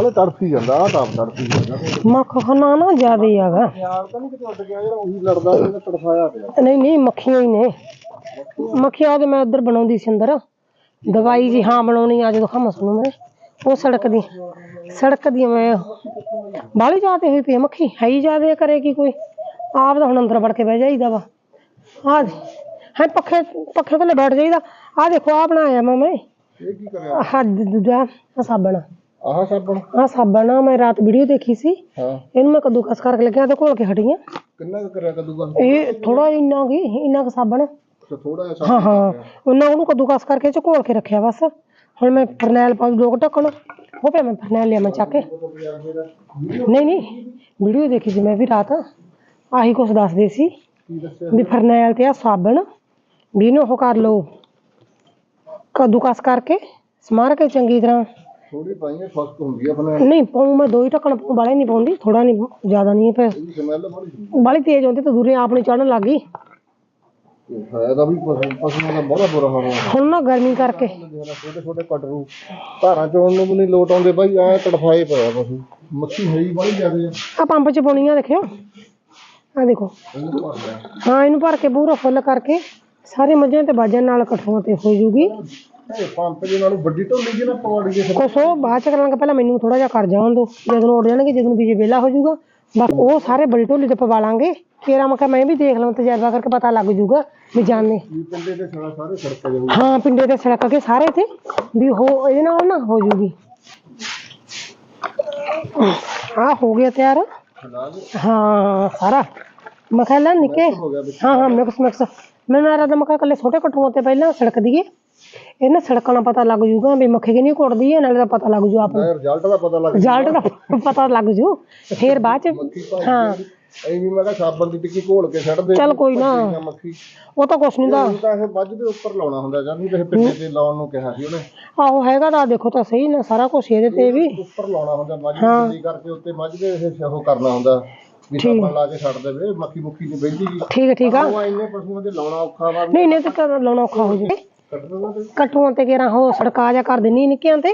ਬਾਲੇ ਤੜਫੀ ਜਾਂਦਾ ਆ ਤਾਂ ਤੜਫੀ ਜਾਂਦਾ। ਮੱਖ ਖਾਣਾ ਨਾ ਜ਼ਿਆਦਾ ਹੀ ਹੈਗਾ। ਯਾਰ ਤਾਂ ਨਹੀਂ ਕਿਤੇ ਉੱਡ ਗਿਆ ਜਿਹੜਾ ਉਹੀ ਲੜਦਾ ਸੀ ਤੜਫਾਇਆ ਪਿਆ। ਨਹੀਂ ਨਹੀਂ ਮੱਖੀਆਂ ਹੀ ਨੇ। ਮੱਖੀਆਂ ਤੇ ਮੈਂ ਉੱਧਰ ਬਣਾਉਂਦੀ ਸੀ ਅੰਦਰ। ਦਵਾਈ ਜੀ ਹਾਂ ਬਣਾਉਣੀ ਆ ਜਦੋਂ ਖਮਸ ਨੂੰ ਮੈਂ। ਉਹ ਸੜਕ ਦੀ ਸੜਕ ਦੀ ਮੈਂ ਬਾਹਲੀ ਜਾਤੇ ਹੋਈ ਪਈ ਆ ਮੱਖੀ। ਹੈ ਹੀ ਜਾਦੇ ਕਰੇਗੀ ਕੋਈ? ਆਪ ਤਾਂ ਹੁਣ ਅੰਦਰ ਵੜ ਕੇ ਬਹਿ ਜਾਈਦਾ ਵਾ। ਆ ਹੈ ਪੱਖੇ ਪੱਖੇ ਥੱਲੇ ਬੈਠ ਜਾਈਦਾ। ਆ ਦੇਖੋ ਆ ਬਣਾਇਆ ਮੈਂ ਮੈਂ। ਇਹ ਕੀ ਕਰਿਆ? ਆਹ ਦੂਜਾ ਆਹ ਸਾਬਣ। ਆਹ ਸਾਬਣ? ਆ ਸਾਬਣ ਆ ਮੈਂ ਰਾਤ ਵੀਡੀਓ ਦੇਖੀ ਸੀ। ਹਾਂ। ਇਹਨੂੰ ਮੈਂ ਕੱਦੂਕਸ ਕਰਕੇ ਲੱਗਿਆ ਤੇ ਘੋਲ ਕੇ ਹਟੀ ਆ ਕਿੰਨਾ ਕੁ ਕਰਿਆ ਕਦੂਗਾ ਇਹ ਥੋੜਾ ਇੰਨਾ ਕੀ ਇੰਨਾ ਕੁ ਸਾਬਣ। ਥੋੜਾ ਜਿਹਾ ਹਾਂ ਹਾਂ। ਉਹਨਾਂ ਉਹਨੂੰ ਕੱਦੂਕਸ ਕਰਕੇ ਇਹ ਚ ਘੋਲ ਕੇ ਰੱਖਿਆ ਬਸ। ਹੁਣ ਮੈਂ ਫਰਨੈਲ ਪਾ ਦੋ ਕੁ ਢੱਕਣ। ਉਹ ਪਿਆ ਮੈਂ ਫਰਨੈਲ ਲਿਆ ਮੈਂ ਚੱਕ ਕੇ। ਨਹੀਂ ਨਹੀਂ। ਵੀਡੀਓ ਦੇਖੀ ਸੀ ਮੈਂ ਵੀ ਰਾਤ। ਆਹੀ ਕੁਛ ਦੱਸਦੇ ਸੀ ਕੀ ਦੱਸਿਆ? ਵੀ ਫਰਨੈਲ ਤੇ ਆ ਸਾਬਣ। ਵੀ ਇਹਨੂੰ ਉਹ ਕਰ ਲਓ। ਕੱਦੂਕਸ ਕਰਕੇ ਸਮਾਰ ਕੇ ਚੰਗੀ ਤਰ੍ਹਾਂ। ਥੋੜੀ ਪਾਈਏ ਫਸਕ ਹੁੰਦੀ ਆ ਆਪਣੇ। ਨਹੀਂ ਪਾਉਂ ਮੈਂ ਦੋ ਹੀ ਢੱਕਣ ਪਾਉਂ ਵਾਲੇ ਨਹੀਂ ਪਾਉਂਦੀ ਥੋੜਾ ਨਹੀਂ ਜ਼ਿਆਦਾ ਨਹੀਂ ਫਿਰ। ਇਹਦੀ ਸਮੈਲ ਬੜੀ ਬਾਲੀ ਤੇਜ਼ ਹੁੰਦੀ ਤਾਂ ਦੂਰੇ ਆਪ ਚੜਨ ਲੱਗ ਗਈ। ਫਾਇਦਾ ਵੀ ਪਸ਼ੂ ਪਸ਼ੂਆਂ ਦਾ ਬੜਾ ਬੁਰਾ ਹਾਲ ਹੋਇਆ ਹੁਣ ਨਾ ਗਰਮੀ ਕਰਕੇ। ਛੋਟੇ ਛੋਟੇ ਕਟਰੂ ਧਾਰਾਂ ਚੋਣ ਨੂੰ ਵੀ ਨਹੀਂ ਲੋਟ ਆਉਂਦੇ ਬਾਈ ਐ ਤੜਫਾਏ ਪਿਆ ਪਸ਼ੂ ਮੱਖੀ ਹੈ ਹੀ ਬੜੀ ਜ਼ਿਆਦੇ ਆ। ਆ ਪੰਪ ਚ ਪਾਉਣੀ ਆ ਦੇਖਿਓ। ਆ ਦੇਖੋ। ਇਹਨੂੰ ਭਰ ਲਿਆ। ਹਾਂ ਇਹਨੂੰ ਭਰ ਕੇ ਪੂਰਾ ਫੁੱਲ ਕਰਕੇ ਸਾਰੇ ਮੱਝਾਂ ਤੇ ਬਾਜਾਂ ਨਾਲ ਇਕੱਠੀਆਂ ਤੇ ਹੋ ਜੂਗੀ। ਇਹ ਪੰਪ ਦੇ ਨਾਲੋਂ ਵੱਡੀ ਢੋਲੀ ਜੀ ਨਾ ਪਵਾੜੀ ਜੇ ਕੁਛ ਉਹ ਬਾਅਦ ਚ ਕਰਾਂਗੇ ਪਹਿਲਾਂ ਮੈਨੂੰ ਥੋੜਾ ਜਿਹਾ ਕਰ ਜਾਣ ਦੋ ਜਦੋਂ ਉੱਡ ਜਾਣਗੇ ਜਦੋਂ ਬੀਜੇ ਵਿਹਲਾ ਹੋ ਜਾਊਗਾ ਬਸ ਉਹ ਸਾਰੇ ਬੜੀ ਢੋਲੀ ਤੇ ਪਵਾ ਲਾਂਗੇ। ਤੇਰਾ ਮੈਂ ਕਿਹਾ ਮੈਂ ਵੀ ਦੇਖ ਲਵਾਂ ਤਜਰਬਾ ਕਰਕੇ ਪਤਾ ਲੱਗ ਜੂਗਾ ਵੀ ਜਾਣੇ। ਵੀ ਪਿੰਡੇ ਦੇ ਸਾਰਾ ਸਾਰੇ ਸੜਕ ਜਾਊ ਹਾਂ ਪਿੰਡੇ ਤੇ ਸੜਕ ਕੇ ਸਾਰੇ ਤੇ ਵੀ ਹੋ ਇਹਦੇ ਨਾਲ ਨਾ ਹੋ ਜੂਗੀ। ਆ ਹੋ ਗਿਆ ਤਿਆਰ। ਹਾਂ ਸਾਰਾ। ਮੈਂ ਕਿਹਾ ਲੈ ਨਿੱਕੇ। ਹੋ ਗਿਆ ਵਿੱਚ। ਹਾਂ ਹਾਂ ਮਿਕਸ ਮਿਕਸ। ਮੈਂ ਨਾ ਰਦਾ ਮਕਾ ਕੱਲੇ ਛੋਟੇ ਕਟੂਆਂ ਤੇ ਪਹਿਲਾਂ ਸੜਕ ਦੀਏ। ਇਹ ਨਾ ਸੜਕਾਂ ਦਾ ਪਤਾ ਲੱਗ ਜੂਗਾ ਵੀ ਮੱਖੀ ਕਿੰਨੀ ਕੁੱਟਦੀ ਹੈ ਨਾਲੇ ਦਾ ਪਤਾ ਲੱਗ ਜੂ ਆਪ ਨੂੰ। ਰਿਜ਼ਲਟ ਦਾ ਪਤਾ ਲੱਗ ਰਿਜ਼ਲਟ ਦਾ ਪਤਾ ਲੱਗ ਜੂ। ਫੇਰ ਬਾਅਦ ਚ ਹਾਂ। ਐ ਵੀ ਮੈਂ ਕਿਹਾ ਸਾਬਣ ਦੀ ਟਿੱਕੀ ਘੋਲ ਕੇ ਛੱਡ ਦੇ ਚੱਲ ਕੋਈ ਨਾ। ਮੱਖੀ। ਉਹ ਤਾਂ ਕੁਛ ਨਹੀਂ ਦਾ ਉਹ ਤਾਂ ਇਹ ਵੱਜ ਦੇ ਉੱਪਰ ਲਾਉਣਾ ਹੁੰਦਾ ਜਾਂ ਨਹੀਂ ਤੇ ਪਿੰਡੇ ਤੇ ਲਾਉਣ ਨੂੰ ਕਿਹਾ ਸੀ ਉਹਨੇ। ਆਹੋ ਹੈਗਾ ਤਾਂ ਦੇਖੋ ਤਾਂ ਸਹੀ ਨਾ ਸਾਰਾ ਕੁਛ ਇਹਦੇ ਤੇ ਵੀ। ਉੱਪਰ ਲਾਉਣਾ ਹੁੰਦਾ ਮੱਝ ਦੀ ਕਰਕੇ ਉੱਤੇ ਮੱਝ ਦੇ ਇਹ ਉਹ ਕਰਨਾ ਹੁੰਦਾ। ਵੀ ਸਾਬਣ ਲਾ ਕੇ ਛੱਡ ਦੇਵੇ ਮੱਖੀ ਮੁੱਖੀ ਨਹੀਂ ਬੈਠੀ ਠੀਕ ਹੈ ਠੀਕ ਆ। ਉਹ ਇੰਨੇ ਪਸ਼ੂਆਂ ਦੇ ਲਾਉਣਾ ਔਖਾ ਵਾ। ਨਹੀਂ ਨਹੀਂ ਤੇ ਲਾਉਣਾ ਔਖਾ ਹੋ ਜੇ ਕੱਟਣਾ ਤੇ। ਕਟੂਆਂ ਤੇ ਕਿਹੜਾ ਹੋ ਸੜਕਾ ਜਾ ਕਰ ਦੇਣੀ ਨਿੱਕਿਆਂ ਤੇ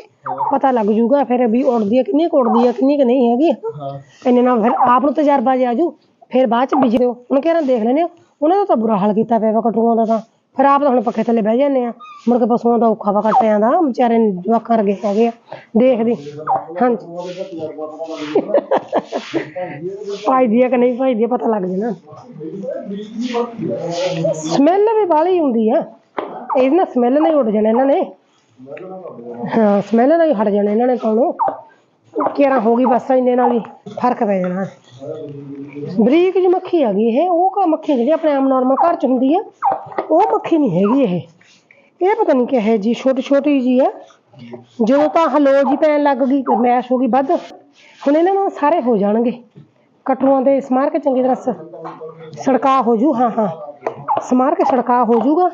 ਪਤਾ ਲੱਗ ਜੂਗਾ ਫਿਰ ਵੀ ਉੜਦੀ ਆ ਕਿੰਨੀ ਕੁ ਉੜਦੀ ਆ ਕਿੰਨੀ ਕਿ ਨਹੀਂ ਹੈਗੀ। ਹਾਂ। ਇੰਨੇ ਨਾਲ ਫਿਰ ਆਪ ਨੂੰ ਤਜਰਬਾ ਜਿਆ ਆਜੂ ਫਿਰ ਬਾਅਦ ਚ ਬੀਜ ਦਿਓ ਹੁਣ ਕਿਹੜਾ ਦੇਖ ਲੈਨੇ ਹੋ? ਉਹਨਾਂ ਦਾ ਤਾਂ ਬੁਰਾ ਹਾਲ ਕੀਤਾ ਪਿਆ ਵਾ ਕਟੂਆਂ ਦਾ ਤਾਂ। ਫਿਰ ਆਪ ਤਾਂ ਹੁਣ ਪੱਖੇ ਥੱਲੇ ਬਹਿ ਜਾਂਦੇ ਆ। ਮੁੜ ਕੇ ਪਸ਼ੂਆਂ ਦਾ ਔਖਾ ਵਾ ਕੱਟਿਆਂ ਦਾ ਵਿਚਾਰੇ ਜਵਾਕਾਂ ਵਰਗੇ ਹੈਗੇ ਆ। ਦੇਖਦੀ। ਹਾਂਜੀ। ਭਾਈ ਦੀ ਆ ਕਿ ਨਹੀਂ ਭਾਈ ਦੀ ਆ, ਪਤਾ ਲੱਗ ਜਾਣਾ। ਸਮੈਲ ਵੀ ਬਾਹਲੀ ਹੁੰਦੀ ਆ। ਇਹਦੇ ਨਾਲ ਸਮੈਲ ਨਹੀਂ ਉੱਡ ਜਾਣਾ ਇਹਨਾਂ ਨੇ। ਹਾਂ, ਸਮੈਲ ਨਾਲ ਹੀ ਹਟ ਜਾਣਾ ਇਹਨਾਂ ਨੇ ਪਾਉਣੋਂ ਕਿਹੜਾ ਹੋ ਗਈ ਬਸ ਇੰਨੇ ਨਾਲ ਹੀ ਫ਼ਰਕ ਪੈ ਜਾਣਾ। ਬਰੀਕ ਜਿਹੀ ਮੱਖੀ ਹੈਗੀ ਇਹ, ਉਹ ਕਾ ਮੱਖੀ ਜਿਹੜੀ ਆਪਣੇ ਆਮ ਨਾਰਮਲ ਘਰ ਚ ਹੁੰਦੀ ਆ, ਉਹ ਮੱਖੀ ਨਹੀਂ ਹੈਗੀ ਇਹ। ਇਹ ਪਤਾ ਨਹੀਂ ਕਿਹ ਹੈ ਜੀ ਛੋਟੀ ਛੋਟੀ ਜੀ ਆ। ਜਦੋਂ ਤਾਂ ਹਲੋ ਜੀ ਪੈਣ ਲੱਗ ਗਈ, ਮੈਸ਼ ਹੋ ਗਈ ਵੱਧ, ਹੁਣ ਇਹਨਾਂ ਨੂੰ ਸਾਰੇ ਹੋ ਜਾਣਗੇ। ਕਟੂਆਂ ਦੇ ਸਮਾਰ ਕੇ ਚੰਗੀ ਤਰ੍ਹਾਂ ਸ- ਸੜਕਾ ਹੋ ਜੂ, ਹਾਂ ਹਾਂ। ਸਮਾਰ ਕੇ ਸੜਕਾ ਹੋ ਜੂਗਾ,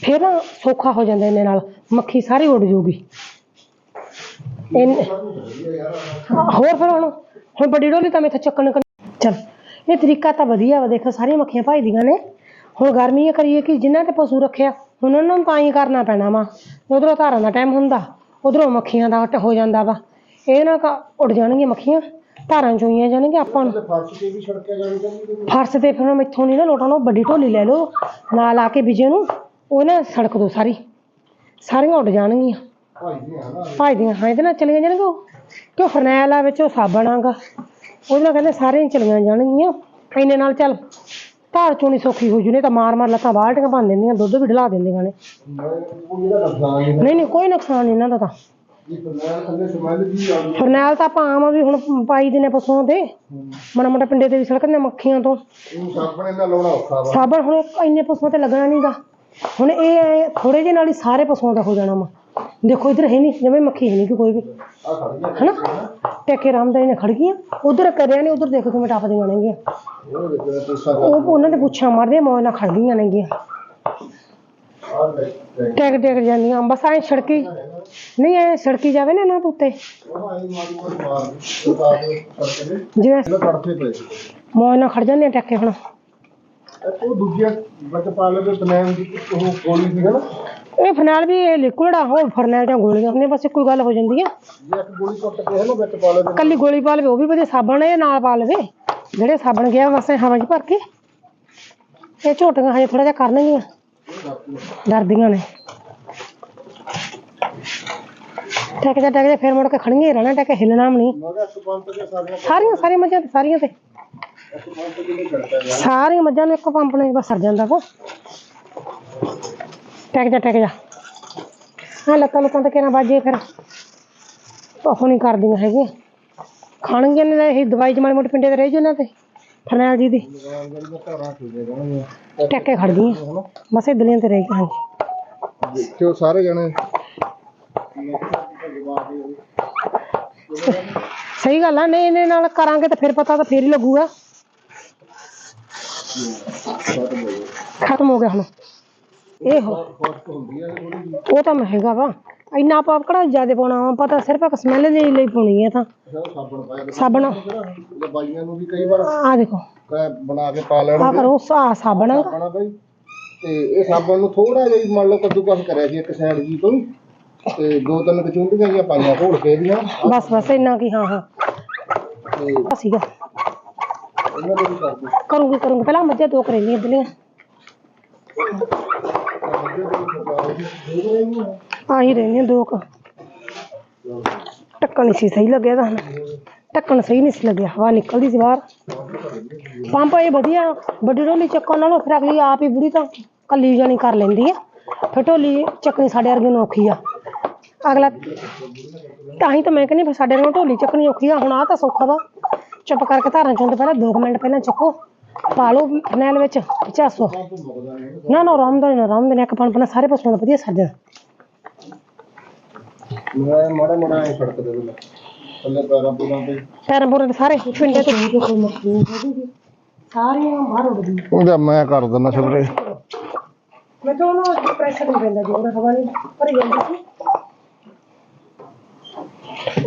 ਫਿਰ ਨਾ ਸੌਖਾ ਹੋ ਜਾਂਦਾ ਇਹਨੇ ਨਾਲ, ਮੱਖੀ ਸਾਰੀ ਉੱਡ ਜੂਗੀ। ਇਹਨੇ ਹੋਰ ਫਿਰ ਹੁਣ ਹੁਣ ਵੱਡੀ ਡੋਲੀ ਤਾਂ ਮੈਥੋਂ ਚੱਕਣ ਕ- ਚੱਲ, ਇਹ ਤਰੀਕਾ ਤਾਂ ਵਧੀਆ ਵਾ, ਦੇਖੋ, ਸਾਰੀਆਂ ਮੱਖੀਆਂ ਭਜਦੀਆਂ ਨੇ। ਹੁਣ ਗਰਮੀ ਇਹ ਕਰੀਏ ਕਿ ਜਿਨ੍ਹਾਂ ਤੇ ਪਸ਼ੂ ਰੱਖਿਆ, ਹੁਣ ਉਹਨਾਂ ਨੂੰ ਤਾਂ ਹੀ ਕਰਨਾ ਪੈਣਾ ਵਾ। ਉਧਰੋਂ ਧਾਰਾਂ ਦਾ ਟਾਈਮ ਹੁੰਦਾ, ਉਧਰੋਂ ਮੱਖੀਆਂ ਦਾ ਹਟ ਹੋ ਜਾਂਦਾ ਵਾ। ਇਹ ਨਾ ਕ- ਉੱਡ ਜਾਣਗੀਆਂ ਮੱਖੀਆਂ, ਧਾਰਾਂ ਚੋਈਆਂ ਜਾਣਗੀਆਂ ਆਪਾਂ ਨੂੰ। ਫਰਸ਼ ਤੇ ਵੀ ਸੜਕਿਆ ਫਿਰ ਮੈਥੋਂ ਨਹੀਂ ਨਾ ਲੋਟਾਂ ਵੱਡੀ ਢੋਲੀ ਲੈ ਲਓ, ਨਾਲ ਆ ਕੇ ਬੀਜੇ ਨੂੰ, ਉਹ ਨਾ ਸੜਕ ਦੋ ਸਾਰੀ, ਸਾਰੀਆਂ ਉੱਡ ਜਾਣਗੀਆਂ। ਭਜਦੀਆਂ ਹਾਂ ਇਹਦੇ ਨਾਲ ਚਲੀਆਂ ਜਾਣਗੀਆਂ ਉਹ। ਕਿਉਂ ਫਰਨੈਲ ਆ ਵਿੱਚ ਉਹ ਸਾਬਣ ਆਗਾ ਉਹਦੇ ਨਾਲ ਕਹਿੰਦੇ ਸਾਰੀਆਂ ਹੀ ਚਲੀਆਂ ਜਾਣਗੀਆਂ। ਇੰਨੇ ਨਾਲ ਚੱਲ, ਧਾਰ ਚੋਣੀ ਸੌਖੀ ਹੋ ਜੂ, ਨਹੀਂ ਤਾਂ ਮਾਰ ਮਾਰ ਲੱਤਾਂ ਬਾਲਟੀਆਂ ਭੰਨ ਦਿੰਦੀਆਂ, ਦੁੱਧ ਵੀ ਢਲਾ ਦਿੰਦੀਆਂ ਨੇ। ਮੈਂ ਇਹਦਾ ਨੁਕਸਾਨ ਨਹੀਂ ਨਹੀਂ ਨਹੀਂ ਕੋਈ ਨੁਕਸਾਨ ਨਹੀਂ ਇਹਨਾਂ ਦਾ ਤਾਂ। ਇਹ ਮੈਂ ਥੱਲੇ ਸਮੈਲ ਜੀ ਆ ਗਈ ਫਰਨੈਲ ਤਾਂ ਆਪਾਂ ਆਮ ਆ ਵੀ ਹੁਣ ਪਾਈ ਦੇ ਪਸ਼ੂਆਂ ਤੇ। ਮਾੜਾ ਮੋਟਾ ਪਿੰਡੇ ਤੇ ਵੀ ਸੜਕਦੇ ਮੱਖੀਆਂ ਤੋਂ। ਇਹ ਸਾਬਣ ਇਹਨਾਂ ਲਾਉਣਾ ਔਖਾ ਵਾ ਸਾਬਣ ਹੁਣ ਇੰਨੇ ਪਸ਼ੂਆਂ ਤੇ ਲੱਗਣਾ ਨਹੀਂਗਾ ਹੁਣ ਇਹ ਥੋੜੇ ਜਿਹੇ ਨਾਲ ਹੀ ਸਾਰੇ ਪਸ਼ੂਆਂ ਦਾ ਹੋ ਜਾਣਾ ਵਾ। ਦੇਖੋ ਇਧਰ ਹੈ ਨਹੀਂ ਜਿਵੇਂ ਮੱਖੀ ਹੈ ਨਹੀਂ ਕਿ ਕੋਈ ਵੀ। ਆ ਖੜ ਟੇਕੇ ਰਾਮਦਾਈ ਨੇ ਖੜ ਗਈਆਂ, ਉਧਰ ਕਰਿਆ ਨੇ, ਉਧਰ ਦੇਖੋ ਕਿਵੇਂ ਟੱਪਦੀਆਂ ਨੇਗੀਆਂ। ਉਹ ਉਹਨਾਂ ਦੇ ਪੁੱਛਾਂ ਮਾਰਦੇ ਮੌਜ ਨਾਲ ਖੜ ਗਈਆਂ ਨੇਗੀਆਂ। ਆ ਲੈ ਜਾਂਦੀਆਂ, ਬਸ ਐ ਸੜਕੀ, ਨਹੀਂ ਐ ਸੜਕੀ ਜਾਵੇ ਨਾ ਇਹਨਾਂ ਦੇ ਉੱਤੇ। ਜਿਵੇਂ ਮੌਜ ਨਾਲ ਖੜ ਜਾਂਦੇ ਆ ਹੁਣ। ਉਹ ਦੂਜੀਆਂ ਵਿੱਚ ਪਾ ਲਵੇ ਤਨੈਨ ਦੀ ਉਹ ਗੋਲੀ ਸੀ ਨਾ। ਇਹ ਫਰਨੈਲ ਵੀ ਇਹ ਲਿਕੁਇਡ ਆ, ਉਹ ਫਰਨੈਲ ਜਾਂ ਗੋਲੀਆਂ ਹੁੰਦੀਆਂ ਬਸ ਇੱਕੋ ਹੀ ਗੱਲ ਹੋ ਜਾਂਦੀ ਆ। ਜੇ ਇੱਕ ਗੋਲੀ ਕੁੱਟ ਕੇ ਇਹਨੂੰ ਵਿੱਚ ਪਾ ਲੈ ਕੱਲੀ ਗੋਲੀ ਪਾ ਲਵੇ, ਉਹ ਵੀ ਵਧੀਆ ਸਾਬਣ ਇਹ ਨਾਲ ਪਾ ਲਵੇ। ਜਿਹੜੇ ਸਾਬਣ ਗਿਆ, ਬਸ ਇਹ ਹਵਾ 'ਚ ਭਰ ਕੇ। ਇਹ ਝੋਟੀਆਂ ਹਜੇ ਥੋੜਾ ਜਿਹਾ ਕਰਨਗੀਆਂ। ਡਰਦੀਆਂ ਨੇ। ਟੈਕ ਜਾ ਟੈਕ ਜਾ, ਫਿਰ ਮੁੜ ਕੇ ਖੜੀਆਂ ਹੀ ਰਹਿਣਾ, ਟੈਕ ਹਿੱਲਣਾ ਵੀ ਨਹੀਂ। ਮੈਂ ਕਿਹਾ ਇੱਕ ਪੰਪ ਤੇ ਸਾਰੀਆਂ ਸਾਰੀਆਂ ਸਾਰੀਆਂ ਮੱਝਾਂ ਤੇ, ਸਾਰੀਆਂ ਤੇ। ਇੱਕ ਪੰਪ ਕਿੰਨੇ ਛੜਕਾ ਗਿਆ ਸਾਰੀਆਂ ਮੱਝਾਂ ਨੂੰ ਇੱਕ ਪੰਪ ਨਾਲ ਹੀ ਬਸ ਸਰ ਜਾਂਦਾ ਕੋ ਟੈਕ ਜਾ ਟੈਕ ਜਾ। ਹਾਂ ਲੱਤਾਂ ਲੁੱਤਾਂ ਤੇ ਕਿਹਨਾਂ ਬਾਜੇ ਫਿਰ? ਉਹ ਨਹੀਂ ਕਰਦੀਆਂ ਹੈਗੀਆਂ। ਖਾਣਗੀਆਂ ਨੇ ਇਹ ਦਵਾਈ ਜਮਾੜੀ ਮੋਟੇ ਪਿੰਡੇ ਤੇ ਰਹਿ ਜੂ ਤੇ। ਫਰਨੈਲ ਜੀ ਦੀ। ਟੱਕੇ ਖੜਦੀਆਂ ਹਨਾ ਬਸ ਇਹ ਦਲੀਆਂ ਤੇ ਰਹਿ ਗਈਆਂ ਹਾਂਜੀ। ਦੇਖਿਓ ਸਾਰੇ ਜਣੇ? ਸਹੀ ਗੱਲ ਆ ਨਹੀਂ ਇਹਦੇ ਨਾਲ ਕਰਾਂਗੇ ਤਾਂ ਫਿਰ ਪਤਾ ਤਾਂ ਫੇਰ ਹੀ ਲੱਗੂਗਾ। ਖਤਮ ਹੋ ਗਿਆ ਹੁਣ। ਇਹ ਹੋ। ਫਸਟ ਹੁੰਦੀ ਹੈ ਥੋੜੀ ਜਿਹੀ ਉਹ ਤਾਂ ਮਹਿੰਗਾ ਵਾ। ਇੰਨਾ ਪਾਪ ਕਿਹੜਾ ਜ਼ਿਆਦਾ ਪਾਉਣਾ ਵਾ? ਪਤਾ ਸਿਰਫ ਇੱਕ ਸਮੈਲ ਦੇ ਲਈ ਪਾਉਣੀ ਹੈ ਤਾਂ। ਫਿਰ ਸਾਬਣ। ਪਾਇਆ ਤੇ ਸਾਬਣ ਜੇ ਬਾਈਆਂ ਨੂੰ ਵੀ ਕਈ ਵਾਰ ਆ ਦੇਖੋ। ਕਹਿ ਬਣਾ ਕੇ ਪਾ ਆ ਲੈਣਗੇ ਕਰੋ ਸਾ ਸਾਬਣ। ਸਾਬਣ ਆ ਬਈ ਤੇ ਇਹ ਸਾਬਣ ਨੂੰ ਥੋੜਾ ਜਿਹਾ ਹੀ ਮੰਨ ਲਓ ਕੱਦੂਕਸ ਕਰਿਆ ਸੀ ਇੱਕ ਸਾਈਡ ਜੀ ਤੋਂ। ਤੇ ਦੋ ਤਿੰਨ ਕਚੂੰਡੀਆਂ ਜਿਹੀਆਂ ਪਾਈਆਂ ਘੋਲ ਕੇ ਇਹਦੀਆਂ ਬਸ ਬਸ ਇੰਨਾ ਕੀ ਹਾਂ ਹਾਂ। ਤੇ ਆ ਸੀਗਾ। ਇਹਨਾਂ ਦੇ ਵੀ ਕਰ ਦਿਓ। ਕਰੂੰਗੀ ਕਰੂੰਗੀ। ਪਹਿਲਾਂ ਮੱਝਾਂ ਦੋ ਕਰੇਂਦੀਆਂ ਦਲੀਆਂ ਆ ਹੀ ਰਹਿੰਦੀਆਂ ਦੋ ਕ। ਢੱਕਣ ਨਹੀਂ ਸੀ, ਸਹੀ ਲੱਗਿਆ ਤਾਂ ਢੱਕਣ ਸਹੀ ਨਹੀਂ ਸੀ ਲੱਗਿਆ, ਹਵਾ ਨਿਕਲਦੀ ਸੀ ਬਾਹਰ। ਪੰਪ ਇਹ ਵਧੀਆ, ਵੱਡੀ ਢੋਲੀ ਚੱਕਣ ਨਾਲੋਂ ਫਿਰ ਅਗਲੀ ਆਪ ਹੀ ਬੁੜੀ ਤਾਂ ਕੱਲੀ ਜਾਣੀ ਕਰ ਲੈਂਦੀ ਆ। ਫਿਰ ਢੋਲੀ ਚੱਕਣੀ ਸਾਡੇ ਵਰਗੇ ਨੂੰ ਔਖੀ ਆ। ਅਗਲਾ ਤਾਂ ਹੀ ਤਾਂ ਮੈਂ ਕਹਿੰਦੀ ਫਿਰ ਸਾਡੇ ਵਰਗੇ ਨੂੰ ਢੋਲੀ ਚੱਕਣੀ ਔਖੀ ਆ, ਹੁਣ ਆ ਤਾਂ ਸੌਖਾ ਵਾ। ਚੁੱਪ ਕਰਕੇ ਧਾਰਾਂ ਚੋਂ ਤੋਂ ਪਹਿਲਾਂ 2 ਮਿੰਟ ਪਹਿਲਾਂ ਚੱਕੋ। ਪਾ ਲਓ ਫਰਨੈਲ ਵਿੱਚ ਝਾਸੋ ਨਾ ਨਾ ਆਰਾਮ ਦਾ ਨਾ ਆਰਾਮ ਦੇ ਇੱਕ ਪੰਪ ਨਾਲ ਸਾਰੇ ਪਸ਼ੂਆਂ ਦਾ ਵਧੀਆ ਸਰ ਜਾਣਾ ਮੈਂ ਮਾੜਾ ਮਾੜਾ ਐ ਸੜਕ ਦੇ ਦੇ ਥੱਲੇ ਪੈਰਾਂ ਪੂਰਾਂ ਤੇ। ਪੈਰਾਂ ਪੂਰਾਂ ਦੇ ਸਾਰੇ ਪਿੰਡੇ ਤੋਂ ਸਾਰੀਆਂ ਬਾਹਰ ਉੱਡਦੀਆਂ ਉਹਦਾ ਮੈਂ ਕਰ ਦਿੰਦਾ ਸਪਰੇ ਮੈਂ ਤਾਂ ਉਹਨਾਂ ਪ੍ਰੈਸ਼ਰ ਨਹੀਂ ਪੈਂਦਾ ਜੀ ਉਹਦਾ ਹਵਾ ਨਹੀਂ ਭਰੀ ਜਾਂਦੀ ਸੀ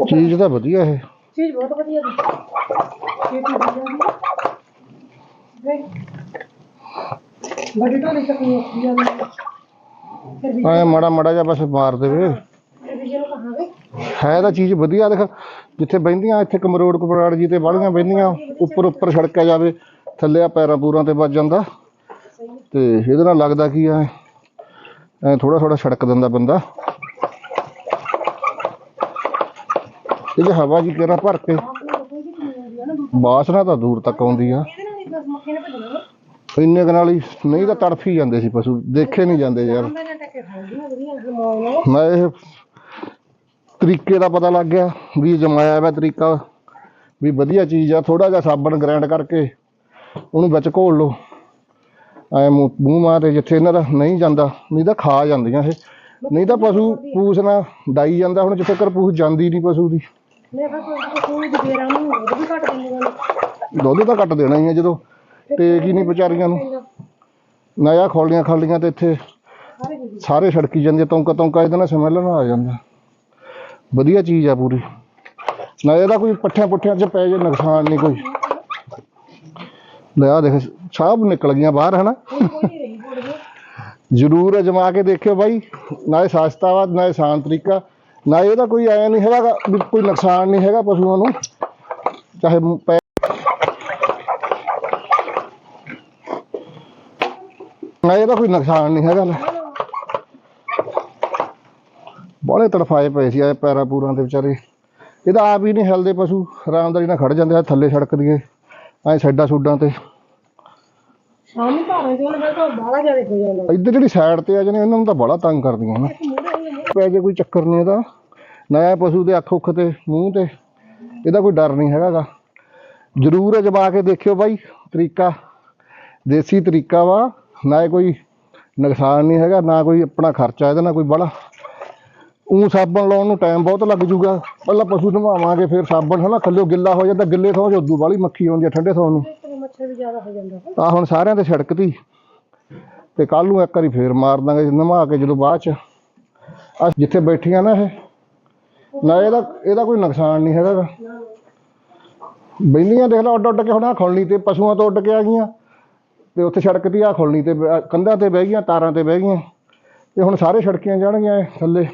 ਚੀਜ਼ ਤਾਂ ਵਧੀਆ ਇਹ। ਚੀਜ਼ ਬਹੁਤ ਵਧੀਆ ਦੀ ਇਹ ਚੀਜ਼ ਵਧੀਆ ਢੋਲੀ ਚੱਕਣੀ ਫਿਰ ਵੀ ਐ ਮਾੜਾ ਮਾੜਾ ਜਿਹਾ ਬਸ ਮਾਰ ਦੇਵੇ। ਫਿਰ ਵੀ ਜਿਹਨੂੰ ਕਹਾਂਗੇ। ਹੈ ਤਾਂ ਚੀਜ਼ ਵਧੀਆ ਦੇਖ ਜਿੱਥੇ ਬਹਿੰਦੀਆਂ ਇੱਥੇ ਕਮਰੋੜ ਕਪਰਾੜ ਜੀ ਤੇ ਬਾਲੀਆਂ ਬਹਿੰਦੀਆਂ ਉੱਪਰ ਉੱਪਰ ਛੜਕਿਆ ਜਾਵੇ ਥੱਲੇ ਆ ਪੈਰਾਂ ਪੂਰਾਂ ਤੇ ਵੱਜ ਜਾਂਦਾ। ਤੇ ਇਹਦੇ ਨਾਲ ਲੱਗਦਾ ਕੀ ਆ ਐ ਥੋੜਾ ਥੋੜਾ ਛੜਕ ਦਿੰਦਾ ਬੰਦਾ। ਇਹ ਜੇ ਹਵਾ ਜੀ ਕਿਹੜਾ ਭਰ ਕੇ ਬਾਸਨਾ ਤਾਂ ਦੂਰ ਤੱਕ ਆਉਂਦੀ ਆ। ਬਸ ਮੱਖੀ ਨੇ ਭੱਜਣਾ ਇੰਨੇ ਕੁ ਨਾਲ ਹੀ ਨਹੀਂ ਤਾਂ ਤੜਫ ਹੀ ਜਾਂਦੇ ਸੀ ਪਸ਼ੂ ਦੇਖੇ ਨਹੀਂ ਜਾਂਦੇ ਯਾਰ। ਮੈਂ ਨਾ ਟੱਕੇ ਖਾਉਂਦੀ ਨਾ ਵਧੀਆ ਮੌਜ ਨਾਲ। ਮੈਂ ਇਹ ਤਰੀਕੇ ਦਾ ਪਤਾ ਲੱਗ ਗਿਆ ਵੀ ਜਮਾਇਆ ਹੋਇਆ ਤਰੀਕਾ ਵੀ ਵਧੀਆ ਚੀਜ਼ ਆ ਥੋੜਾ ਜਿਹਾ ਸਾਬਣ ਗ੍ਰਾਈਂਡ ਕਰਕੇ ਉਹਨੂੰ ਵਿੱਚ ਘੋਲ ਲਓ। ਐ ਮੂੰਹ ਮਾਰੇ ਜਿੱਥੇ ਇਹਨਾਂ ਦਾ ਨਹੀਂ ਜਾਂਦਾ ਨਹੀਂ ਤਾਂ ਖਾ ਜਾਂਦੀਆਂ ਇਹ। ਨਹੀਂ ਤਾਂ ਪਸ਼ੂ ਪੂਸ ਨਾਲ ਡਾਈ ਜਾਂਦਾ ਹੁਣ ਜਿੱਥੇ ਕਰ ਪੂਸ ਜਾਂਦੀ ਨਹੀਂ ਪਸ਼ੂ ਦੀ। ਮੈਂ ਫਿਰ ਕੋਈ ਕੋਈ ਦੀ ਬੇਰਾਂ ਨੂੰ ਦੁੱਧ ਵੀ ਘੱਟ ਦਿੰਦੀਆਂ ਨੇ। ਦੁੱਧ ਤਾਂ ਕੱਟ ਦੇਣਾ ਹੀ ਆ ਜਦੋਂ ਟੇਕ ਹੀ ਨਹੀਂ ਵਿਚਾਰੀਆਂ ਨੂੰ? ਨਾ ਆ ਖੋਲੀਆਂ ਖਾਲੀਆਂ ਤੇ ਇੱਥੇ ਸਾਰੇ ਛੜਕੀ ਜਾਂਦੇ ਤੌਂਕਾ ਤੌਂਕਾ ਇਹਦੇ ਨਾਲ ਸਮੈਲ ਨਾ ਆ ਜਾਂਦਾ। ਵਧੀਆ ਚੀਜ਼ ਆ ਪੂਰੀ। ਨਾ ਇਹਦਾ ਕੋਈ ਪੱਠਿਆਂ ਪੁੱਠਿਆਂ 'ਚ ਪੈ ਜੇ ਨੁਕਸਾਨ ਨਹੀਂ ਕੋਈ। ਲੈ ਆ ਦੇਖ ਸਾਬ ਨਿਕਲ ਗਈਆਂ ਬਾਹਰ, ਹਨਾ? ਜ਼ਰੂਰ ਅਜਮਾ ਕੇ ਦੇਖਿਓ ਬਾਈ। ਨਾ ਇਹ ਸਸਤਾ ਵਾ ਨਾ ਇਹ ਆਸਾਨ ਤਰੀਕਾ। ਨਾ ਇਹਦਾ ਕੋਈ ਐ ਨਹੀਂ ਹੈਗਾ ਕੋਈ ਨੁਕਸਾਨ ਨਹੀਂ ਹੈਗਾ ਪਸ਼ੂਆਂ ਨੂੰ। ਚਾਹੇ ਮੂੰਹ ਪੈ ਨਾ ਇਹਦਾ ਕੋਈ ਨੁਕਸਾਨ ਨਹੀਂ ਹੈਗਾ ਲੈ। ਬਾਹਲੇ ਤੜਫਾਏ ਪਏ ਸੀ ਐ ਪੈਰਾਂ ਪੂਰਾਂ ਦੇ ਵਿਚਾਰੇ। ਇਹਦਾ ਆਪ ਹੀ ਨਹੀਂ ਹਿਲਦੇ ਪਸ਼ੂ ਆਰਾਮਦਾਰੀ ਨਾਲ ਖੜ ਜਾਂਦੇ ਆ ਥੱਲੇ ਸੜਕ ਦੀਏ ਐ ਸਾਈਡਾਂ ਸੂਡਾਂ ਤੇ। ਸ਼ਾਮੀ ਧਾਰਾਂ ਚੋਂ ਫਿਰ ਤਾਂ ਬਾਹਲਾ ਜ਼ਿਆਦਾ ਹੋ ਜਾਂਦਾ। ਇੱਧਰ ਜਿਹੜੀ ਸਾਈਡ ਤੇ ਆ ਜਣੇ ਇਹਨਾਂ ਨੂੰ ਤਾਂ ਬੜਾ ਤੰਗ ਕਰਦੀਆਂ ਨੇ। ਪੈ ਜੇ ਕੋਈ ਚੱਕਰ ਨਹੀਂ ਇਹਦਾ। ਨਾ ਪਸ਼ੂ ਦੇ ਅੱਖ ਉੱਖ ਤੇ ਮੂੰਹ ਤੇ ਇਹਦਾ ਕੋਈ ਡਰ ਨਹੀਂ ਹੈਗਾਗਾ। ਜ਼ਰੂਰ ਅਜਮਾ ਕੇ ਦੇਖਿਓ ਬਾਈ ਤਰੀਕਾ। ਦੇਸੀ ਤਰੀਕਾ ਵਾ। ਨਾ ਇਹ ਕੋਈ ਨੁਕਸਾਨ ਨਹੀਂ ਹੈਗਾ ਨਾ ਕੋਈ ਆਪਣਾ ਖਰਚਾ ਇਹਦਾ ਨਾ ਕੋਈ ਬੜਾ। ਉਹ ਸਾਬਣ ਲਾਉਣ ਨੂੰ ਟਾਈਮ ਬਹੁਤ ਲੱਗ ਜੂਗਾ। ਪਹਿਲਾਂ ਪਸ਼ੂ ਨਵਾਵਾਂਗੇ ਫਿਰ ਸਾਬਣ ਹਨਾ ਥੱਲੇ ਗਿੱਲਾ ਹੋ ਜਾਂਦਾ ਗਿੱਲੇ ਥਾਂ 'ਚ ਉਦੋਂ ਵਾਲੀ ਮੱਖੀ ਆਉਂਦੀ ਆ ਠੰਡੇ ਥਾਂ ਨੂੰ। ਮੱਛਰ ਵੀ ਜ਼ਿਆਦਾ ਹੋ ਜਾਂਦਾ ਆ ਹੁਣ ਸਾਰਿਆਂ ਤੇ ਛੜਕਤੀ ਤੇ ਕੱਲ ਨੂੰ ਇੱਕ ਵਾਰੀ ਫੇਰ ਮਾਰ ਦਾਂਗੇ ਨਵਾ ਕੇ ਜਦੋਂ ਬਾਅਦ ਚ। ਆ ਜਿੱਥੇ ਬੈਠੀਆਂ ਨਾ ਇਹ ਨਾ ਇਹਦਾ ਇਹਦਾ ਕੋਈ ਨੁਕਸਾਨ ਨਹੀਂ ਹੈਗਾ। ਬਹਿੰਦੀਆਂ ਦੇਖ ਲਾ ਉੱਡ ਉੱਡ ਕੇ ਹੁਣ ਖੁਲਣੀ ਤੇ ਪਸ਼ੂਆਂ ਤੋਂ ਉੱਡ ਕੇ ਆ ਗਈਆਂ। ਤੇ ਉੱਥੇ ਛੜਕਤੀ ਆ ਖੁਲਣੀ ਤੇ ਬੈ- ਕੰਧਾਂ ਤੇ ਬਹਿ ਗਈਆਂ ਤਾਰਾਂ ਤੇ ਬਹਿ ਗਈਆਂ। ਇਹ ਹੁਣ ਸਾਰੇ ਸੜਕੀਆਂ ਜਾਣਗੀਆਂ ਇਹ ਥੱਲੇ।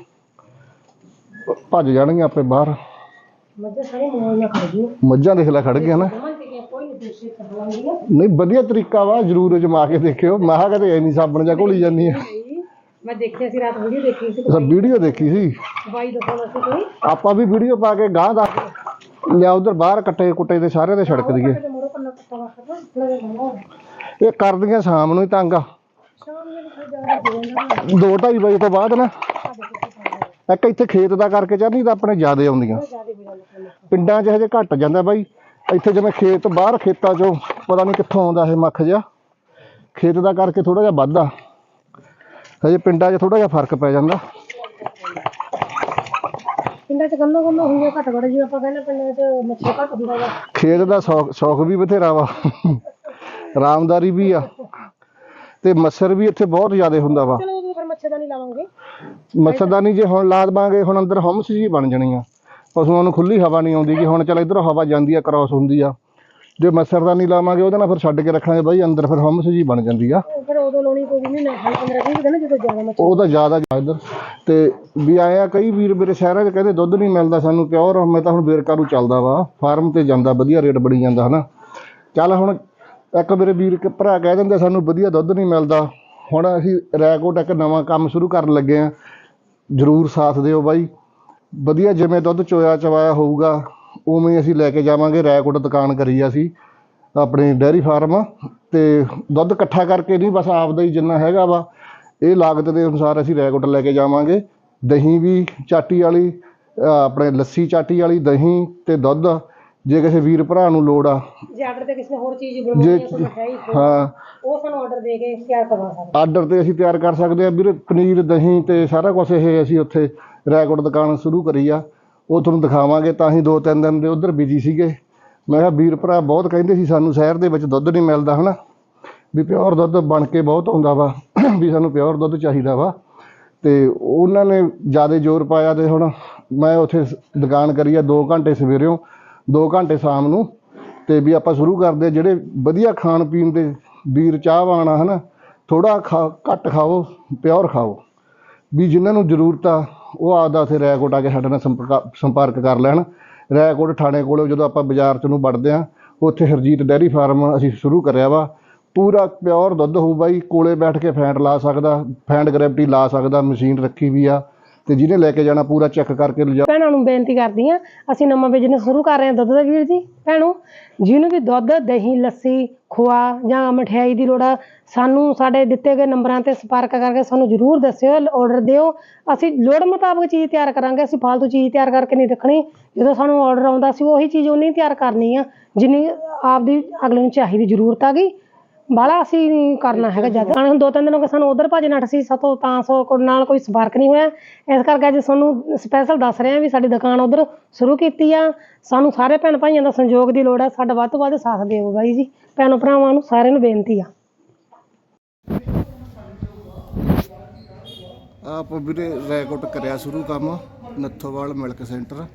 ਭੱਜ ਜਾਣਗੀਆਂ ਆਪੇ ਬਾਹਰ। ਮੱਝਾਂ ਸਾਰੇ ਮੋਲ ਨਾਲ ਖੜ ਗਈਆਂ। ਮੱਝਾਂ ਦੇਖ ਲੈ ਖੜ ਗਈਆਂ ਨਾ। ਤੇ ਕੋਈ ਨਹੀਂ ਦੂਸਰੀ ਵਧੀਆ ਤਰੀਕਾ ਵਾ ਜ਼ਰੂਰ ਅਜਮਾ ਕੇ ਦੇਖਿਓ। ਮੈਂ ਕਿਹਾ ਕਦੇ ਐਨੀ ਸਾਬਣ ਜਾਂ ਘੋਲੀ ਜਾਂਦੀ ਆ। ਮੈਂ ਦੇਖਿਆ ਸੀ ਰਾਤ ਵੀਡੀਓ ਦੇਖੀ ਸੀ ਅਸਾਂ ਵੀਡੀਓ ਦੇਖੀ ਸੀ। ਬਾਈ ਦਿਖਾਉਣਾ ਸੀ ਕੋਈ। ਆਪਾਂ ਵੀ ਵੀਡੀਓ ਪਾ ਕੇ ਗਾਂ ਦਾ ਲਿਆ ਉਧਰ ਬਾਹਰ ਕੱਟੇ ਕੁੱਟੇ ਦੇ ਸਾਰਿਆਂ ਦੇ ਛੜਕ ਦਈਏ ਤੇ ਮੋਰੋ ਕੰਨਾ ਕੁੱਤਾ ਵਾਸਤਾ ਥੋੜਾ ਜਿਹਾ ਲੰਗਾ ਇਹ ਕਰਦੀਆਂ ਸ਼ਾਮ ਨੂੰ ਹੀ ਤੰਗ ਦੋ ਢਾਈ ਵਜੇ ਤੋਂ ਬਾਅਦ ਨਾ ਇੱਕ ਇੱਥੇ ਖੇਤ ਦਾ ਕਰਕੇ ਚਾਹਨੀ ਤਾਂ ਆਪਣੇ ਜ਼ਿਆਦੇ ਆਉਂਦੀਆਂ। ਪਿੰਡਾਂ 'ਚ ਹਜੇ ਘਟ ਜਾਂਦਾ ਬਾਈ। ਇੱਥੇ ਜਿਵੇਂ ਖੇਤ ਬਾਹਰ ਖੇਤਾਂ 'ਚੋਂ ਪਤਾ ਨਹੀਂ ਕਿੱਥੋਂ ਆਉਂਦਾ ਇਹ ਮੱਖ ਜਿਹਾ। ਖੇਤ ਦਾ ਕਰਕੇ ਥੋੜਾ ਜਿਹਾ ਵੱਧਦਾ। ਹਜੇ ਪਿੰਡਾਂ 'ਚ ਥੋੜਾ ਜਿਹਾ ਫ਼ਰਕ ਪੈ ਜਾਂਦਾ। ਪਿੰਡਾਂ ਚ ਗੱਲਾਂ ਗੱਲਾਂ ਹੁੰਦੀਆਂ ਘੱਟ ਘੱਟ ਜਿਵੇਂ ਆਪਾਂ ਕਹਿੰਦੇ ਪਿੰਡਾਂ ਚ ਮੱਛੀ ਘੱਟ ਹੁੰਦਾ ਵਾ। ਖੇਤ ਦਾ ਸ਼ੌਕ ਸ਼ੌਕ ਵੀ ਬਥੇਰਾ ਵਾ। ਆਰਾਮਦਾਰੀ ਵੀ ਆ। ਤੇ ਮੱਛਰ ਵੀ ਇੱਥੇ ਬਹੁਤ ਜ਼ਿਆਦਾ ਹੁੰਦਾ ਵਾ। ਚਲੋ ਉਦੋਂ ਫਿਰ ਮੱਛਰਦਾਨੀ ਲਾਵਾਂਗੇ ਮੱਛਰਦਾਨੀ ਜੇ ਹੁਣ ਲਾ ਦੇਵਾਂਗੇ ਹੁਣ ਅੰਦਰ ਹਮਸ ਜੀ ਬਣ ਜਾਣੀ ਆ ਪਸ਼ੂਆਂ ਨੂੰ ਖੁੱਲੀ ਹਵਾ ਨਹੀਂ ਆਉਂਦੀ ਕਿ ਹੁਣ ਚਲ ਇਧਰੋਂ ਹਵਾ ਜਾਂਦੀ ਆ ਕ੍ਰਾਸ ਹੁੰਦੀ ਆ। ਜੇ ਮੱਛਰਦਾਨੀ ਲਾਵਾਂਗੇ ਉਹਦੇ ਨਾਲ ਫਿਰ ਛੱਡ ਕੇ ਰੱਖਾਂਗੇ ਬਾਈ ਅੰਦਰ ਫਿਰ ਹਮਸ ਜੀ ਬਣ ਜਾਂਦੀ ਆ। ਉਹ ਫਿਰ ਉਦੋਂ ਲਾਉਣੀ ਪਊਗੀ ਮਹੀਨਾ ਖਾਲ 15 20 ਦਿਨ ਜਦੋਂ ਜ਼ਿਆਦਾ ਮੱਛਰ ਉਹ ਤਾਂ ਜ਼ਿਆਦਾ ਇਧਰ। ਤੇ ਵੀ ਆਏ ਆ ਕਈ ਵੀਰ ਮੇਰੇ ਸ਼ਹਿਰਾਂ 'ਚ ਕਹਿੰਦੇ ਦੁੱਧ ਨਹੀਂ ਮਿਲਦਾ ਸਾਨੂੰ ਪਿਓਰ। ਮੈਂ ਤਾਂ ਹੁਣ ਵੇਰਕਾ ਨੂੰ ਚੱਲਦਾ ਵਾ। ਫਾਰਮ ਤੇ ਜਾਂਦਾ ਵਧੀਆ ਰੇਟ ਬੜੀ ਜਾਂਦਾ ਹਨਾ। ਚੱਲ ਹੁਣ ਇੱਕ ਮੇਰੇ ਵੀਰ ਕੇ ਭਰਾ ਕਹਿ ਦਿੰਦੇ ਸਾਨੂੰ ਵਧੀਆ ਦੁੱਧ ਨਹੀਂ ਮਿਲਦਾ। ਹੁਣ ਅਸੀਂ ਰੈਕੋਟ ਇੱਕ ਨਵਾਂ ਕੰਮ ਸ਼ੁਰੂ ਕਰਨ ਲੱਗੇ ਆ ਜਰੂਰ ਸਾਥ ਦਿਓ ਬਾਈ। ਵਧੀਆ ਜਿਵੇਂ ਦੁੱਧ ਚੋਇਆ ਚਵਾਇਆ ਹੋਊਗਾ, ਉਵੇਂ ਹੀ ਅਸੀਂ ਲੈ ਕੇ ਜਾਵਾਂਗੇ ਰੈਕੋਟ ਦੁਕਾਨ ਕਰੀ ਅਸੀਂ, ਆਪਣੇ ਡੈਰੀ ਫਾਰਮ। ਤੇ ਦੁੱਧ ਇਕੱਠਾ ਕਰਕੇ ਨਹੀਂ ਬਸ ਆਪਦਾ ਹੀ ਜਿੰਨਾ ਹੈਗਾ ਵਾ, ਇਹ ਲਾਗਤ ਦੇ ਅਨੁਸਾਰ ਅਸੀਂ ਰੈਕੋਟ ਲੈ ਕੇ ਜਾਵਾਂਗੇ। ਦਹੀਂ ਵੀ ਚਾਟੀ ਵਾਲੀ ਆਪਣੇ ਲੱਸੀ ਚਾਟੀ ਵਾਲੀ ਦਹੀਂ ਤੇ ਦੁੱਧ ਜੇ ਕਿਸੇ ਵੀਰ ਭਰਾ ਨੂੰ ਲੋੜ ਆ ਜੇ ਆਰਡਰ ਤੇ ਕਿਸੇ ਹੋਰ ਚੀਜ਼ ਜੇ ਬਣਵਾਉਣੀ ਹੈ ਕੋਈ। ਮਠਿਆਈ ਹਾਂ। ਉਹ ਸਾਨੂੰ ਆਰਡਰ ਦੇ ਕੇ ਤਿਆਰ ਕਰਵਾ ਸਕਦੇ ਆਰਡਰ ਤੇ ਅਸੀਂ ਤਿਆਰ ਕਰ ਸਕਦੇ ਆ। ਵੀਰ ਪਨੀਰ ਦਹੀਂ ਤੇ ਸਾਰਾ ਕੁਝ ਇਹ ਅਸੀਂ ਉੱਥੇ ਰੈਕੋਟ ਦੁਕਾਨ ਸ਼ੁਰੂ ਕਰੀ ਆ। ਉਹ ਤੁਹਾਨੂੰ ਦਿਖਾਵਾਂਗੇ ਤਾਂ ਹੀ ਦੋ ਤਿੰਨ ਦਿਨ ਦੇ ਉਧਰ ਬਿਜ਼ੀ ਸੀਗੇ। ਮੈਂ ਕਿਹਾ ਵੀਰ ਭਰਾ ਬਹੁਤ ਕਹਿੰਦੇ ਸੀ ਸਾਨੂੰ ਸ਼ਹਿਰ ਦੇ ਵਿੱਚ ਦੁੱਧ ਨਹੀਂ ਮਿਲਦਾ ਹਨਾ? ਵੀ ਪਿਓਰ ਦੁੱਧ ਬਣ ਕੇ ਬਹੁਤ ਆਉਂਦਾ ਵਾ ਵੀ ਸਾਨੂੰ ਪਿਓਰ ਦੁੱਧ ਚਾਹੀਦਾ ਵਾ। ਤੇ ਉਹਨਾਂ ਨੇ ਜ਼ਿਆਦਾ ਜ਼ੋਰ ਪਾਇਆ ਤੇ ਹੁਣ ਮੈਂ ਉੱਥੇ ਸ- ਦੁਕਾਨ ਕਰੀ ਆ 2 ਘੰਟੇ ਸਵੇਰਿਓਂ 2 ਘੰਟੇ ਸ਼ਾਮ ਨੂੰ ਤੇ ਵੀ ਆਪਾਂ ਸ਼ੁਰੂ ਕਰਦੇ ਜਿਹੜੇ ਵਧੀਆ ਖਾਣ ਪੀਣ ਦੇ ਵੀਰ ਚਾਹਵਾਨ ਆ ਹਨਾ ਥੋੜਾ ਖਾ, ਘੱਟ ਖਾਓ, ਪਿਓਰ ਖਾਓ। ਵੀ ਜਿਨ੍ਹਾਂ ਨੂੰ ਜ਼ਰੂਰਤ ਆ, ਉਹ ਆਪਦਾ ਉੱਥੇ ਰੈਕੋਟ ਆ ਕੇ ਸਾਡੇ ਨਾਲ ਸੰਪਰਕ ਸੰਪਰਕ ਕਰ ਲੈਣ। ਰੈਕੋਟ ਥਾਣੇ ਕੋਲੋਂ ਜਦੋਂ ਆਪਾਂ ਬਾਜ਼ਾਰ ਚ ਨੂੰ ਵੜਦੇ ਆ ਉੱਥੇ ਹਰਜੀਤ ਡੈਰੀ ਫਾਰਮ ਅਸੀਂ ਸ਼ੁਰੂ ਕਰਿਆ ਵਾ। ਪੂਰਾ ਪਿਓਰ ਦੁੱਧ ਹੋਊ ਬਾਈ, ਕੋਲੇ ਬੈਠ ਕੇ ਫੈਂਟ ਲਾ ਸਕਦਾ, ਫੈਂਟ ਗ੍ਰੈਵਿਟੀ ਲਾ ਸਕਦਾ, ਮਸ਼ੀਨ ਰੱਖੀ ਵੀ ਆ। ਤੇ ਜਿਹਨੇ ਲੈ ਕੇ ਜਾਣਾ ਪੂਰਾ ਚੈੱਕ ਕਰਕੇ ਲਿਜਾ ਭੈਣਾਂ ਨੂੰ ਬੇਨਤੀ ਕਰਦੀ ਆ ਅਸੀਂ ਨਵਾਂ ਬਿਜ਼ਨਸ ਸ਼ੁਰੂ ਕਰ ਰਹੇ ਹਾਂ, ਦੁੱਧ ਦਾ ਵੀਰ ਜੀ। ਭੈਣੋ, ਜਿਹਨੂੰ ਵੀ ਦੁੱਧ, ਦਹੀਂ, ਲੱਸੀ, ਖੋਆ ਜਾਂ ਮਠਿਆਈ ਦੀ ਲੋੜ ਆ, ਸਾਨੂੰ ਸਾਡੇ ਦਿੱਤੇ ਗਏ ਨੰਬਰਾਂ ਤੇ ਸੰਪਰਕ ਕਰਕੇ ਸਾਨੂੰ ਜ਼ਰੂਰ ਦੱਸਿਓ ਆਰਡਰ ਦਿਓ। ਅਸੀਂ ਲੋੜ ਮੁਤਾਬਕ ਚੀਜ਼ ਤਿਆਰ ਕਰਾਂਗੇ, ਅਸੀਂ ਫालतू ਚੀਜ਼ ਤਿਆਰ ਕਰਕੇ ਨਹੀਂ ਰੱਖਣੀ। ਜਦੋਂ ਸਾਨੂੰ ਆਰਡਰ ਆਉਂਦਾ ਸੀ ਉਹੀ ਚੀਜ਼ ਉਹਨੇ ਤਿਆਰ ਕਰਨੀ ਆ, ਜਿੰਨੀ ਆਪਦੀ ਅਗਲੇ ਨੂੰ ਚਾਹੀਦੀ ਜ਼ਰੂਰਤ ਆ ਗਈ। ਬਾਹਲਾ ਅਸੀਂ ਨਹੀਂ ਕਰਨਾ ਹੈਗਾ ਜਦ ਹੁਣ ਦੋ ਤਿੰਨ ਦਿਨ ਹੋ ਗਏ ਸਾਨੂੰ ਉਧਰ ਭੱਜ ਨੱਠ ਸੀ ਸਤੋਂ ਤਾਂ ਸੋ ਕੋਈ ਨਾਲ ਕੋਈ ਸੰਪਰਕ ਨਹੀਂ ਹੋਇਆ। ਇਸ ਕਰਕੇ ਅੱਜ ਤੁਹਾਨੂੰ ਸਪੈਸ਼ਲ ਦੱਸ ਰਹੇ ਹਾਂ ਵੀ ਸਾਡੀ ਦੁਕਾਨ ਉਧਰ ਸ਼ੁਰੂ ਕੀਤੀ ਆ। ਸਾਨੂੰ ਸਾਰੇ ਭੈਣ ਭਾਈਆਂ ਦਾ ਸੰਯੋਗ ਦੀ ਲੋੜ ਆ। ਸਾਡਾ ਵੱਧ ਤੋਂ ਵੱਧ ਸਾਥ ਦਿਓ ਬਾਈ ਜੀ। ਭੈਣ ਭਰਾਵਾਂ ਨੂੰ ਸਾਰਿਆਂ ਨੂੰ ਬੇਨਤੀ ਆ। ਆਪ ਵੀਰੇ ਰੈਕੋਟ ਕਰਿਆ ਸ਼ੁਰੂ ਕੰਮ ਨੱਥੋਵਾਲ ਮਿਲਕ ਸੈਂਟਰ।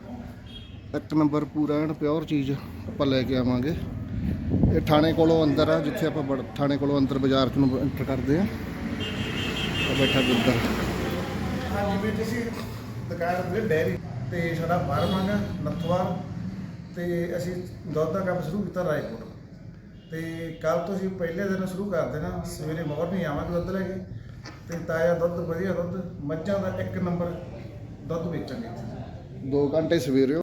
ਇੱਕ ਨੰਬਰ ਪੂਰਾ ਐਨ ਪਿਓਰ ਚੀਜ਼ ਆਪਾਂ ਲੈ ਕੇ ਆਵਾਂਗੇ। ਇਹ ਥਾਣੇ ਕੋਲੋਂ ਅੰਦਰ ਆ ਜਿੱਥੇ ਆਪਾਂ ਥਾਣੇ ਕੋਲੋਂ ਅੰਦਰ ਬਾਜ਼ਾਰ ਚ ਨੂੰ ਐਂਟਰ ਕਰਦੇ ਆ। ਆ ਬੈਠਾ ਗੁਰਦਰ ਹਾਂਜੀ ਜੀ ਅਸੀਂ ਦੁਕਾਨ ਵੀਰ ਡੈਰੀ ਤੇ ਸਾਡਾ ਫਾਰਮ ਹੈਗਾ ਨੱਥਵਾਲ ਤੇ ਅਸੀਂ ਦੁੱਧ ਦਾ ਕੰਮ ਸ਼ੁਰੂ ਕੀਤਾ ਰਾਏਕੋਟ। ਤੇ ਕੱਲ ਤੋਂ ਅਸੀਂ ਪਹਿਲੇ ਦਿਨ ਸ਼ੁਰੂ ਕਰ ਦੇਣਾ ਸਵੇਰੇ ਮਾਰਨਿੰਗ ਆਵਾਂਗੇ ਦੁੱਧ ਲੈ ਕੇ। ਤੇ ਤਾਜ਼ਾ ਦੁੱਧ ਵਧੀਆ ਦੁੱਧ ਮੱਝਾਂ ਦਾ ਇੱਕ ਨੰਬਰ ਦੁੱਧ ਵੇਚਾਂਗੇ। ਇੱਥੇ 2 ਘੰਟੇ ਸਵੇਰੇ